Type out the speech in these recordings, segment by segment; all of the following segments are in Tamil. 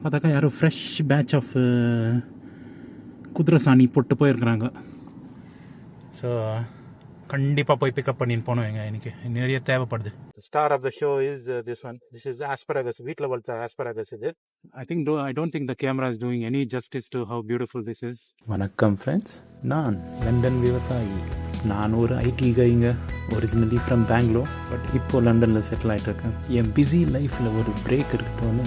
பார்த்தாக்கா யாரோ ஃப்ரெஷ் பேட்ச் ஆஃப் குதிரை சாணி போட்டு போயிருக்கிறாங்க. ஸோ கண்டிப்பாக போய் பிக்கப் பண்ணின்னு போனோம் எங்க எனக்கு நிறைய தேவைப்படுது. Star of the show is this one this is asparagus வீட்டில் வளர்த்த ஆஸ்பராகஸ் இது. I think do I don't think the camera is doing any justice to how beautiful this is வணக்கம் ஃப்ரெண்ட்ஸ் நான் லண்டன் விவசாயி. நான் ஒரு ஐடி கைங்க ஒரிஜினலி ஃப்ரம் பெங்களூர் பட் இப்போ லண்டனில் செட்டில் ஆகிட்டு இருக்கேன். என் பிஸி லைஃப்பில் ஒரு பிரேக் இருக்கட்டும்னு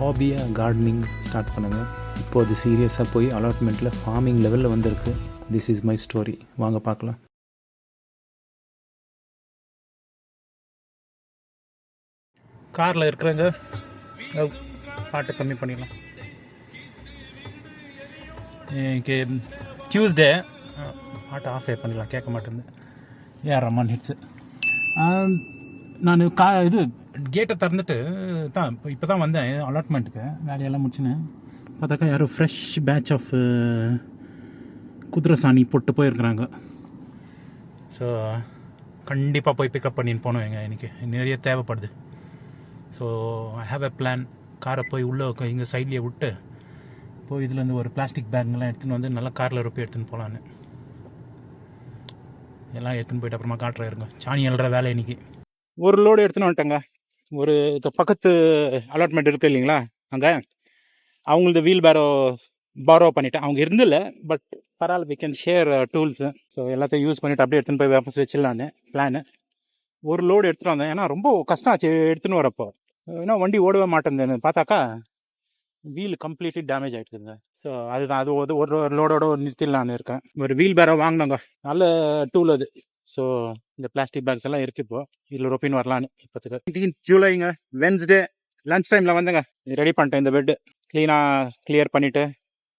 ஹாபியாக கார்டனிங் ஸ்டார்ட் பண்ணுங்கள் இப்போ அது சீரியஸாக போய் அலாட்மெண்ட்டில் ஃபார்மிங் லெவலில் வந்திருக்கு. திஸ் இஸ் மை ஸ்டோரி வாங்க பார்க்கலாம். காரில் இருக்கிறவங்க பாட்டு கம்மி பண்ணிடலாம். இன்னைக்கு டியூஸ்டே பாட்டு ஆஃப் பண்ணிடலாம். கேட்க மாட்டேங்குது. ஏ ரமான் ஹிட்ஸு நான் கா இது கேட்டை திறந்துட்டு தான் இப்போ இப்போ தான் வந்தேன் அலாட்மெண்ட்டுக்கு வேலையெல்லாம் முடிச்சுன்னு. பார்த்தாக்கா யாரும் ஃப்ரெஷ் பேட்ச் ஆஃப் குதிரை சாணி போட்டு போயிருக்கிறாங்க. ஸோ கண்டிப்பாக போய் பிக்கப் பண்ணின்னு போனோம் எங்கள் எனக்கு நிறைய தேவைப்படுது. So I have a plan காரை போய் உள்ளே இங்கே சைட்லேயே விட்டு போய் இதுலேருந்து ஒரு பிளாஸ்டிக் பேக்லாம் எடுத்துன்னு வந்து நல்லா காரில் ரொப்பி எடுத்துன்னு போகலான்னு எல்லாம் எடுத்துன்னு போயிட்டு அப்புறமா காட்டுறேன் இருங்க. சாணி எழுற வேலை இன்றைக்கி ஒரு லோடு எடுத்துன்னு வந்துட்டேங்க. ஒரு இது பக்கத்து அலாட்மெண்ட் இருக்குது இல்லைங்களா அங்கே. அவங்களது வீல் பேரோ பாரோ பண்ணிட்டேன். அவங்க இருந்தில்ல பட் பரவாயில்ல we can share tools so எல்லாத்தையும் யூஸ் பண்ணிவிட்டு அப்படியே எடுத்துன்னு போய் வேப்பஸ் வச்சிடலான்னு பிளானு ஒரு லோடு எடுத்துகிட்டு வந்தேன். ஏன்னா ரொம்ப கஷ்டம் ஆச்சு எடுத்துன்னு வரப்போ. ஏன்னா வண்டி ஓடவே மாட்டேங்குதுன்னு பார்த்தாக்கா வீல் கம்ப்ளீட்லி டேமேஜ் ஆகிட்டுருங்க ஸோ அதுதான். அது ஒரு ஒரு லோடோட ஒரு நிறுத்திடலான்னு இருக்கேன். ஒரு வீல் பேரோ வாங்கினோங்க. நல்ல டூல் அது. ஸோ இந்த பிளாஸ்டிக் பேக்ஸ் எல்லாம் இருக்குது இப்போ. இதில் ரொப்பின் வரலான்னு இப்போத்துக்கு. ஜூலைங்க. வென்ஸ்டே லன்ச் டைமில் வந்துங்க. ரெடி பண்ணிட்டேன் இந்த பெட்டு க்ளீனாக கிளியர் பண்ணிவிட்டு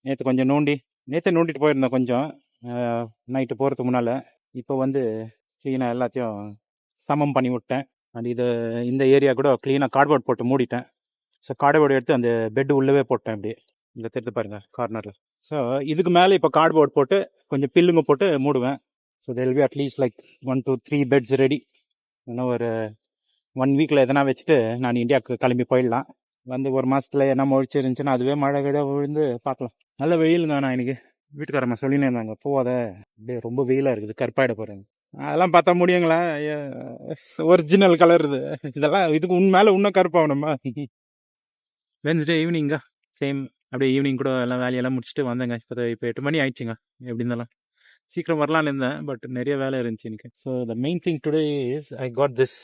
நேற்று கொஞ்சம் நோண்டி நேற்று நோண்டிட்டு போயிருந்தேன் கொஞ்சம். நைட்டு போகிறதுக்கு முன்னால். இப்போ வந்து க்ளீனாக எல்லாத்தையும் சமம் பண்ணி விட்டேன். அண்ட் இது இந்த ஏரியா கூட க்ளீனாக கார்ட்போர்ட் போட்டு மூடிட்டேன். ஸோ கார்ட்போர்டு எடுத்து அந்த பெட்டு உள்ளவே போட்டேன் இப்படி இங்கே தெரிஞ்சு பாருங்கள் கார்னரில் ஸோ இதுக்கு மேலே இப்போ கார்ட்போர்ட் போட்டு கொஞ்சம் பில்லுங்க போட்டு மூடுவேன். So there'll be at least like one two three beds ready இன்னும் ஒரு ஒன் வீக்கில் எதனா வச்சுட்டு நான் இந்தியாவுக்கு கிளம்பி போயிடலாம். வந்து ஒரு மாதத்துல என்ன முழிச்சு இருந்துச்சுன்னா அதுவே மழை கீழே விழுந்து பார்க்கலாம். நல்ல வெயிலுங்க நான் இன்றைக்கி வீட்டுக்காரம்மா சொல்லினே இருந்தாங்க. போகாத. அப்படியே ரொம்ப வெயிலாக இருக்குது. கருப்பாயிட போகிறேங்க அதெல்லாம் பார்த்தா முடியுங்களா? ஒரிஜினல் கலர் இது. இதெல்லாம் இதுக்கு உன் மேலே இன்னும் கருப்பாகணுமா வென்ஸ்டே ஈவினிங்கா சேம் அப்படியே ஈவினிங் கூட எல்லாம் வேலையெல்லாம் முடிச்சுட்டு வந்தேங்க. இப்போ இப்போ எட்டு மணி ஆயிடுச்சுங்க. எப்படி இருந்தாலும். சீக்கிரம் வரலான்னு இருந்தேன். பட் நிறைய வேலை இருந்துச்சு எனக்கு. So the main thing today is I got this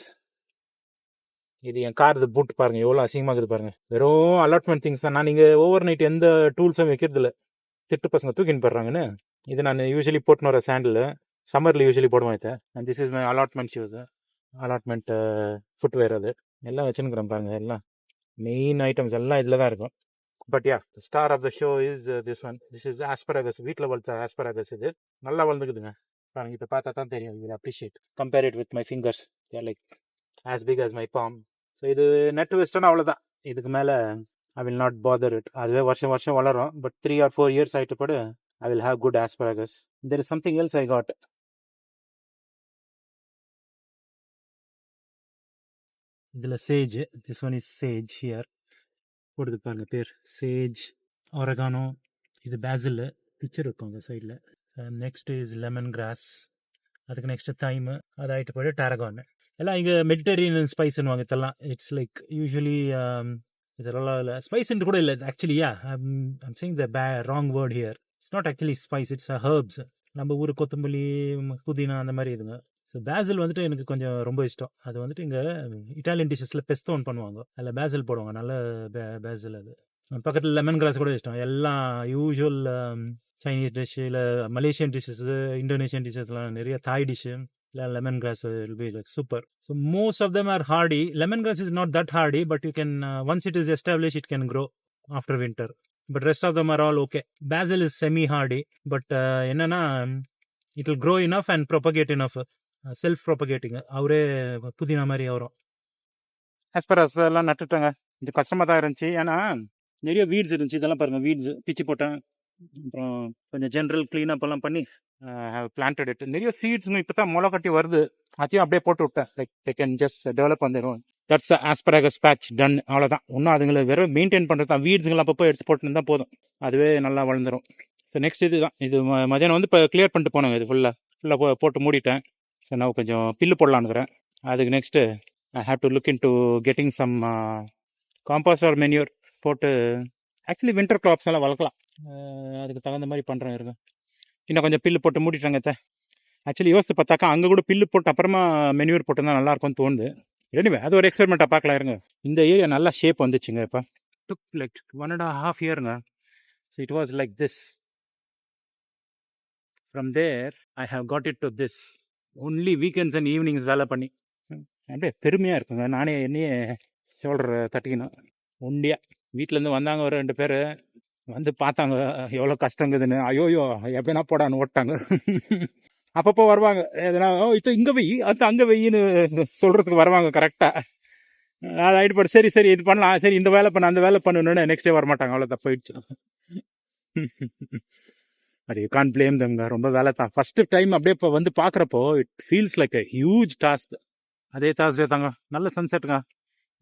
இது என் கார் இது பூட் பாருங்க. எவ்வளோ அசிங்கமாக இருக்குது பாருங்கள் வெறும் அலாட்மெண்ட் திங்ஸ் தான். நான் நீங்கள் ஓவர் நைட் எந்த டூல்ஸும் வைக்கிறது இல்லை. திட்டு பசங்க தூக்கின்னு போடுறாங்கன்னு இது நான் யூஸ்வலி போட்டுன்னு வர சாண்டில் சம்மரில் யூஸ்வலி போடுவேன் இதை. And this is my allotment shoes allotment footwear அது. எல்லாம் வச்சுருக்கிறேன் பாருங்கள் எல்லாம் மெயின் ஐட்டம்ஸ் எல்லாம் இதில் தான் இருக்கும். But yeah star of the show is this one this is asparagus வீட்டில் வளர்த்த ஆஸ்பராகஸ் இது. நல்லா வளர்ந்துக்குதுங்க. பாருங்க இப்போ பார்த்தா தான் தெரியும். Will appreciate compare it with my fingers like as big as my palm so இது நெட் வெஸ்டர்னா அவ்வளோதான் இதுக்கு மேலே I will not bother it அதுவே வருஷம் வருஷம் வளரும். But three or four years ஆகிட்டு படு I will have good asparagus there is something else I got இதில் sage this one is sage here போடுது பாருங்க பேர் சேஜ் ஒரகானோ இது பேசில் பிக்சர் இருக்கும் அந்த சைடில். நெக்ஸ்ட் இஸ் லெமன் கிராஸ் அதுக்கு நெக்ஸ்ட் தைமு அது ஆகிட்டு போய்ட்டு டேரகான் எல்லாம் இங்கே மெடிட்டரேனியன் ஸ்பைஸ்னுவாங்க இதெல்லாம். இட்ஸ் லைக் யூஸ்வலி இதெல்லாம் இல்லை. ஸ்பைஸ்ன்ட்டு கூட இல்லை. ஆக்சுவலியா I'm saying the bay wrong word here it's not actually spice it's a herbs நம்ம ஊர் கொத்தமல்லி புதினா அந்த மாதிரி இதுங்க ஸோ பேசில் வந்துட்டு எனக்கு கொஞ்சம் ரொம்ப இஷ்டம். அது வந்துட்டு இங்கே இட்டாலியன் டிஷ்ஷஸில் பெஸ்தோன் பண்ணுவாங்க. அதில் பேசில் போடுவாங்க. நல்ல பே பேசில் அது. பக்கத்தில் லெமன் கிராஸ் கூட இஷ்டம் எல்லாம் யூஷுவல் சைனீஸ் டிஷ்ஷு இல்லை மலேசியன் டிஷ்ஷஸ் இந்தோனேஷியன் டிஷ்ஷஸ்லாம் நிறைய தாய் டிஷ்ஷு இல்லை lemon grass will be like super so most of them are hardy lemon grass is not that hardy but you can once it is establish it can grow after winter but rest of them are all okay basil is semi hardy but என்னென்னா it will grow enough and propagate enough self ப்ரொபகேட்டிங்கு அவரே புதினா மாதிரி வரும் ஆஸ்பரஸ் எல்லாம் நட்டுட்டாங்க. இது கஷ்டமாக தான் இருந்துச்சு. ஏன்னா நிறைய வீட்ஸ் இருந்துச்சு. இதெல்லாம் பாருங்கள் வீட்ஸ் பிச்சு போட்டேன். அப்புறம் கொஞ்சம் ஜென்ரல் க்ளீனப் எல்லாம் பண்ணி ஹவ் பிளான்டட் இட் நிறைய சீட்ஸுங்க இப்போ தான் முளை கட்டி வருது. அதையும் அப்படியே போட்டு விட்டேன். Like they can just develop வந்துடும் தட்ஸ் ஆஸ்பராகஸ் பேட்ச் டன் அவ்வளோதான் இன்னும் அதுங்களை வெறும் மெயின்டைன் பண்ணுறது தான். வீட்ஸுங்களை அப்பப்போ எடுத்து போட்டுன்னு தான் போதும். அதுவே நல்லா வளர்ந்துடும் ஸோ நெக்ஸ்ட் இது தான். இது ம- மதியானம் வந்து இப்போ கிளியர் பண்ணிட்டு போனாங்க. இது ஃபுல்லாக ஃபுல்லாக போட்டு மூடிட்டேன். ஸோ நான் கொஞ்சம் பில்லு போடலான்னுக்கிறேன் அதுக்கு next I have to look into getting some compost or manure போட்டு ஆக்சுவலி வின்டர் க்ராப்ஸ் எல்லாம் வளர்க்கலாம். அதுக்கு தகுந்த மாதிரி பண்ணுறேன் இருங்க இன்னும் கொஞ்சம் பில்லு போட்டு மூடிட்டாங்க ஆக்சுவலி யோசித்து பார்த்தாக்கா அங்கே கூட பில்லு போட்டு அப்புறமா மென்யூர் போட்டுருந்தா நல்லா இருக்கும்னு தோணுது. எனிவே அது ஒரு எக்ஸ்பெரிமெண்ட்டாக பார்க்கலாம் இருங்க. இந்த ஏரியா நல்லா ஷேப் வந்துச்சுங்க இப்போ. Took like one and half இயருங்க so it was like this from there I have got it to this only weekends and evenings வேலை பண்ணி. அப்படியே பெருமையாக இருக்குங்க. நானே என்னையே ஷோல்டர் தட்டிக்கணும். ஒண்டியாக வீட்டிலேருந்து வந்தாங்க ஒரு ரெண்டு பேர். வந்து பார்த்தாங்க எவ்வளோ கஷ்டங்குதுன்னு. ஐயோயோ எப்படின்னா போடான்னு ஓட்டாங்க அப்பப்போ வருவாங்க. எதனா ஓ இது இங்கே வெய் அது அங்கே வெயின்னு சொல்கிறதுக்கு வருவாங்க கரெக்டாக அது ஆகிட்டு போட்டு சரி சரி இது பண்ணலாம். சரி இந்த வேலை பண்ண அந்த வேலை பண்ணணுன்னு நெக்ஸ்ட் டே வரமாட்டாங்க. அவ்வளோ தான் பட் அது யூ கான் பிளேம் தம்ங்க ரொம்ப வேலை தான். ஃபஸ்ட்டு டைம் அப்படியே இப்போ வந்து பார்க்குறப்போ it feels like a huge task அதே தாஸ்டே தாங்க. நல்ல சன்செட்டுங்க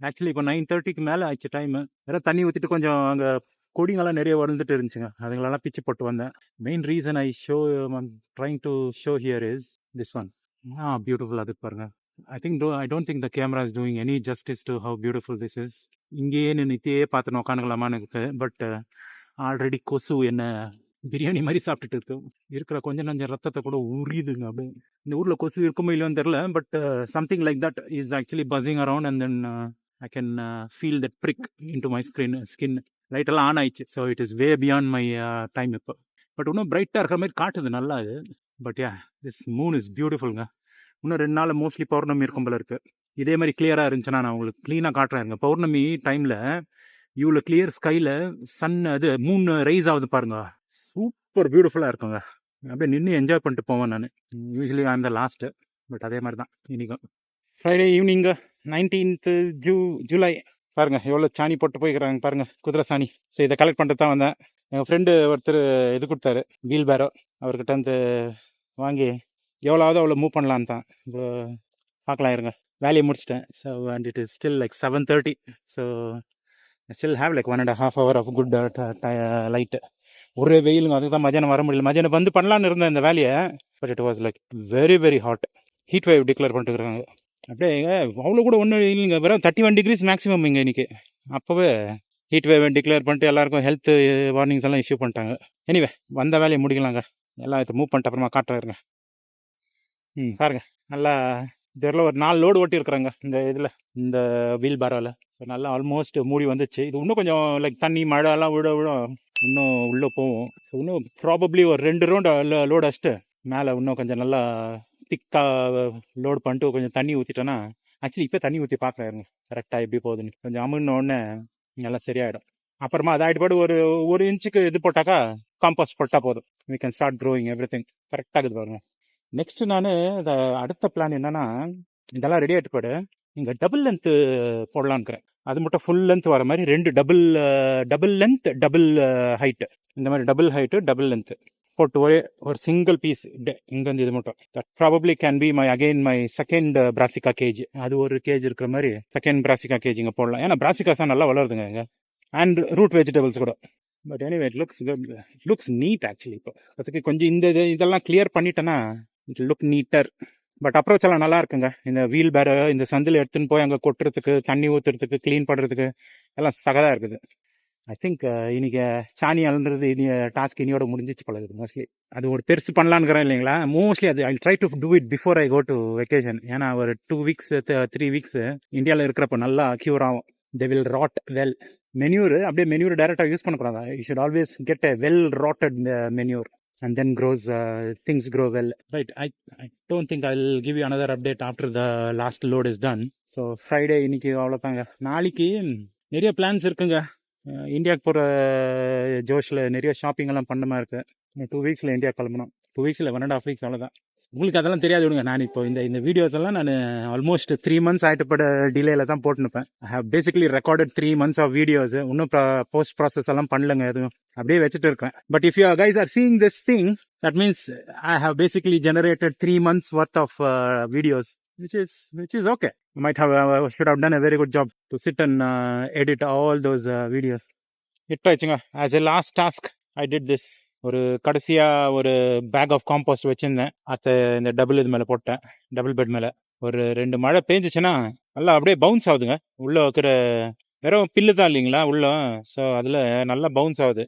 ஆக்சுவலி இப்போ நைன் தேர்ட்டிக்கு மேலே ஆச்சு டைமு வேற தண்ணி ஊற்றிட்டு கொஞ்சம் அங்கே கொடிங்கெல்லாம் நிறைய வளர்ந்துட்டு இருந்துச்சுங்க. அதுங்களெல்லாம் பிச்சு போட்டு வந்தேன். Main reason I show trying to show here is this one ah beautiful அதுக்கு பாருங்கள் I think though I don't think the camera is doing any justice to how beautiful this is இங்கேயே நின்று நித்தியே பார்த்து உட்காந்துக்கலாமான்னு இருக்கு பட் ஆல்ரெடி uh, கொசு என்ன பிரியாணி மாதிரி சாப்பிட்டுட்டு இருக்கு. இருக்கிற கொஞ்ச நஞ்சம் ரத்தத்தை கூட உரியுதுங்க அப்படியே இந்த ஊரில் கொசு இருக்குமோ இல்லையோன்னு தெரில but something like that is actually buzzing around and then I can feel that prick into my screen skin லைட்டெல்லாம் on ஆயிடுச்சு. So it is way beyond my time இப்போ. பட் இன்னும் பிரைட்டாக இருக்கிற மாதிரி காட்டுது நல்லா இது but yeah this moon is பியூட்டிஃபுல்ங்க இன்னும் ரெண்டு நாள் மோஸ்ட்லி பௌர்ணமி இருக்கும் போல இருக்குது இதே மாதிரி கிளியராக இருந்துச்சுன்னா நான் உங்களுக்கு க்ளீனாக காட்டுறேங்க பௌர்ணமி டைமில் இவ்வளோ கிளியர் ஸ்கையில் சன் அது மூணு ரைஸ் ஆகுது பாருங்க. சூப்பர் பியூட்டிஃபுல்லாக இருக்குங்க. அப்படியே நின்று என்ஜாய் பண்ணிட்டு போவேன் நான். Usually I the last but அதே மாதிரி தான் இன்றைக்கும் ஃப்ரைடே ஈவினிங்கு நைன்டீன்த்து ஜூ ஜூலை பாருங்க எவ்வளோ சாணி போட்டு போய்க்கிறாங்க பாருங்கள் குதிரை சாணி. ஸோ இதை கலெக்ட் பண்ணிட்டு தான் வந்தேன். எங்கள் ஃப்ரெண்டு ஒருத்தர் இது கொடுத்தாரு வீல் பேரோ அவர்கிட்ட வந்து வாங்கி எவ்வளோவது அவ்வளோ மூவ் பண்ணலான்னு தான். இப்போ பார்க்கலாம் இருங்க. வேலையை முடிச்சிட்டேன். So and it is still like seven thirty so still have like one and half hour of good light ஒரே வெயிலுங்க அதுக்கு தான் மதியானம் வர முடியல. மதியானம் வந்து பண்ணலான்னு இருந்தேன் இந்த வேலையை. But it was like very very hot heat wave declare பண்ணிட்டு இருக்காங்க அப்படியே அவ்வளோ கூட ஒன்றும் இல்லைங்க. வெறும் தேர்ட்டி ஒன் டிகிரிஸ் மேக்ஸிமம் இங்கே இன்றைக்கி அப்போவே ஹீட் வேவ் டிக்ளேர் பண்ணிட்டு எல்லாருக்கும் ஹெல்த் வார்னிங்ஸ் எல்லாம் இஷ்யூ பண்ணிட்டாங்க. எனிவே வந்த வேலையை முடிக்கலாங்க. எல்லாம் இதை மூவ் பண்ணிட்டு அப்புறமா காட்டுறாருங்க ம் பாருங்க. நல்லா இதில் ஒரு நாலு லோடு ஓட்டி இருக்கிறாங்க இந்த இதில் இந்த வீல் பாராவில் ஸோ நல்லா ஆல்மோஸ்ட் மூடி வந்துச்சு. இது இன்னும் கொஞ்சம் லைக் தண்ணி மழை எல்லாம் விட விட இன்னும் உள்ளே போகும் ஸோ இன்னும் ப்ராபப்ளி ஒரு ரெண்டு ரவுண்டு லோடு அடிச்சுட்டு மேலே இன்னும் கொஞ்சம் நல்லா திக்காக லோட் பண்ணிட்டு கொஞ்சம் தண்ணி ஊற்றிட்டோன்னா ஆக்சுவலி இப்போ தண்ணி ஊற்றி பார்க்குறாருங்க கரெக்டாக எப்படி போகுதுன்னு. கொஞ்சம் அமுன்னு உடனே நல்லா சரியாயிடும். அப்புறமா அது ஆகிட்டு பாடு ஒரு ஒரு இன்ச்சுக்கு இது போட்டாக்கா காம்பாஸ் போட்டால் போதும். We can start growing everything கரெக்டாக இது பாருங்க. நெக்ஸ்ட்டு நான் இந்த அடுத்த பிளான் என்னென்னா இதெல்லாம் ரெடி ஆகிட்டு போடு இங்கே டபுள் லென்த்து போடலான்னுக்கிறேன். அது மட்டும் ஃபுல் லென்த் வர மாதிரி ரெண்டு double double length double height இந்த மாதிரி டபுள் ஹைட்டு டபுள் லென்த்து போட்டு ஒரே ஒரு சிங்கிள் பீஸ் இங்கேருந்து இது மட்டும். That probably can be my again my second brassica cage அது ஒரு கேஜ் இருக்கிற மாதிரி செகண்ட் பிராசிகா கேஜ் இங்கே போடலாம். ஏன்னா பிராசிகாஸ் தான் நல்லா வளருதுங்க இங்கே. அண்ட் ரூட் வெஜிடபிள்ஸ் கூட. But anyway it looks good it looks neat actually இப்போ. அதுக்கு கொஞ்சம் இந்த இது இதெல்லாம் கிளியர் பண்ணிட்டேன்னா it look neater but approach எல்லாம் நல்லா இருக்குங்க. இந்த வீல் பேர இந்த சந்தில் எடுத்துன்னு போய் அங்கே கொட்டுறதுக்கு தண்ணி ஊற்றுறதுக்கு க்ளீன் பண்ணுறதுக்கு எல்லாம் சகதாக இருக்குது. ஐ திங்க் இன்னைக்கு சாணி அழுன்றது இனி டாஸ்க் இனியோட முடிஞ்சிச்சு பழகுது மோஸ்ட்லி அது ஒரு பெருசு பண்ணலான்னுக்கிறேன் இல்லைங்களா? மோஸ்ட்லி அது I try to do it before I go to vacation ஏன்னா ஒரு டூ வீக்ஸ் த்ரீ வீக்ஸ் இந்தியாவில் இருக்கிறப்ப நல்லா க்யூர் ஆகும். They will rot well manure அப்படியே மென்யூர் டேரெக்டாக யூஸ் பண்ணக்கூடாது? You should always get a well rotted manure and then grows uh, things grow well. Right. I i don't think i'll give you another update after the last load is done. So friday இன்னைக்கு அவ்வளோதாங்க நாளைக்கு நிறைய பிளான்ஸ் இருக்குங்க. இந்தியாவுக்கு போகிற ஜோஷில் நிறைய ஷாப்பிங் எல்லாம் பண்ண மாதிரி இருக்கு. இன்னும் டூ வீக்ஸில் இந்தியா கிளம்பணும். டூ வீக்ஸில் ஒன் அண்ட் ஆஃப் வீக்ஸ் அவ்வளோதான் உங்களுக்கு அதெல்லாம் தெரியாது விடுங்க நான் இப்போ இந்த இந்த வீடியோஸ் எல்லாம் நான் ஆல்மோஸ்ட் த்ரீ மந்த்ஸ் ஆகிட்டு பட டிலேல தான் போட்டுனுப்பேன் I have basically recorded three months of videos இன்னும் போஸ்ட் ப்ராசஸ் எல்லாம் பண்ணலங்க எதுவும். அப்படியே வச்சுட்டு இருக்கேன். But if you guys are seeing this thing that means I have basically generated three months worth of videos which is which is okay. Might have uh, should have done a very good job to sit and uh, edit all those uh, videos. இட்டாச்சுங்க as a last task I did this ஒரு கடைசியாக ஒரு பேக் ஆஃப் காம்போஸ்ட் வச்சுருந்தேன். அதை இந்த டபுள் இது மேலே போட்டேன். டபுள் பெட் மேலே. ஒரு ரெண்டு மழை பேஞ்சிச்சுன்னா நல்லா அப்படியே பவுன்ஸ் ஆகுதுங்க. உள்ளே வைக்கிற வெறும் பில்லு தான் இல்லைங்களா உள்ள. ஸோ அதில் நல்லா பவுன்ஸ் ஆகுது.